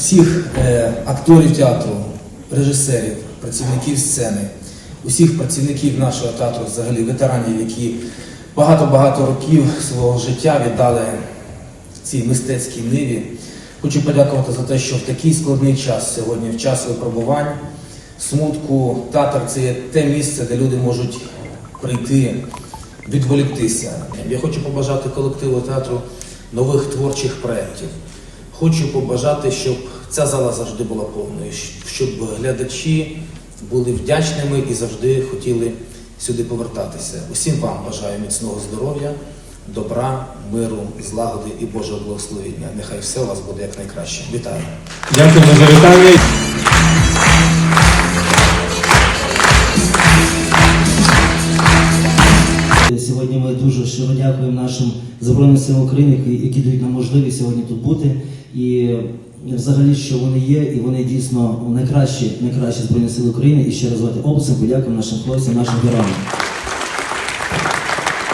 всіх е, акторів театру, режисерів, працівників сцени, усіх працівників нашого театру, взагалі ветеранів, які багато-багато років свого життя віддали цій мистецькій ниві. Хочу подякувати за те, що в такий складний час сьогодні, в час випробувань, смутку, театр це є те місце, де люди можуть прийти, відволіктися. Я хочу побажати колективу театру нових творчих проєктів. Хочу побажати, щоб ця зала завжди була повною, щоб глядачі були вдячними і завжди хотіли сюди повертатися. Усім вам бажаю міцного здоров'я, добра, миру, злагоди і Божого благословення. Нехай все у вас буде якнайкраще. Вітаю! Дякуємо за вітання. Сьогодні ми дуже щиро дякуємо нашим Збройним силам України, які дають нам можливість сьогодні тут бути. І взагалі, що вони є, і вони дійсно найкращі, найкращі Збройні Сили України. І ще раз звати обласом подякуємо нашим хлопцям, нашим героям.